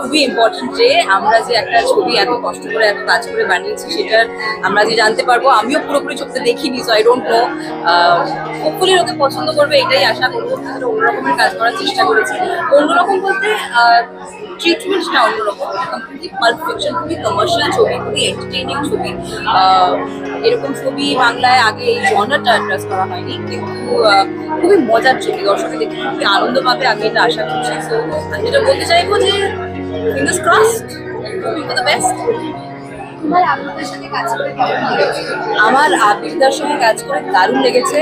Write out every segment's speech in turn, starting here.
খুবই ইম্পর্টেন্ট যে আমরা যে একটা ছবি এত কষ্ট করে, এত কাজ করে বানিয়েছি সেটার আমরা যে জানতে পারব, আমিও পুরোপুরি চোখে দেখিনি so I don't know hopefully লোকে পছন্দ করবে, এটাই আশা করব অন্যরকমের কাজ করার চেষ্টা করেছি। অন্যরকম বলতে ট্রিটমেন্টটা অন্যরকম কমপ্লিটলি পাল্প ফিকশন খুবই কমার্শিয়াল ছবি, খুবই এন্টারটেইনিং ছবি। এরকম ছবি বাংলায় আগে এই জনারটা অ্যাড্রেস করা হয়নি, কিন্তু খুবই মজার ছবি দর্শকে দেখে খুবই আনন্দ পাবে আমি এটা আশা করছি। সো আমি যেটা বলতে চাইব যে Fingers crossed for the best. তোমার আপনাদের সাথে কাজ করে কেমন আমার আবিরদার সঙ্গে কাজ করে দারুণ লেগেছে।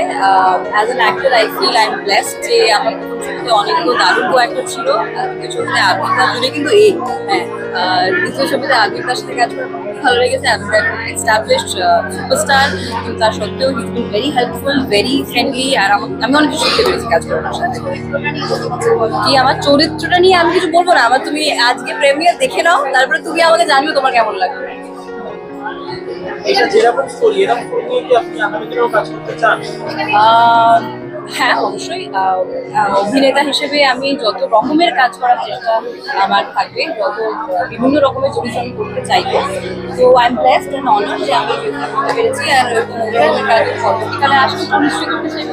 As an actor I feel I am blessed যে আমার ছবিতে অনেকগুলো দারুণ অ্যাক্টর ছিল। ছবিতে আবিরদার জন্য কিন্তু এই হ্যাঁ দ্বিতীয় ছবিতে আবিরদার সাথে কাজ করে খুব ভালো লেগেছে। আবিরদা এস্টাবলিশড সুপারস্টার কিন্তু তার সত্ত্বেও he's been very helpful very friendly আর আমি অনেক কিছু শিখতে পেরেছি কাজ করে সাথে। কি আমার চরিত্রটা নিয়ে আমি কিছু বলব না? আমার তুমি আজকে প্রেমিয়ার দেখে নাও তারপরে তুমি আমাকে জানবে তোমার কেমন লাগবে। এটা যেরকম স্টোরি এরকম স্টোরি নিয়ে কি আপনি আগামী দিনেও কাজ করতে চান? হ্যাঁ অবশ্যই। অভিনেতা হিসেবে আমি যত রকমের কাজ করার চেষ্টা আমার থাকবে, যত বিভিন্ন রকমের চরিত্র আমি করতে চাইব। তো I am blessed and honour যে আমি পেরেছি আর পরবর্তীকালে আসলে নিশ্চয়ই করতে চাইব।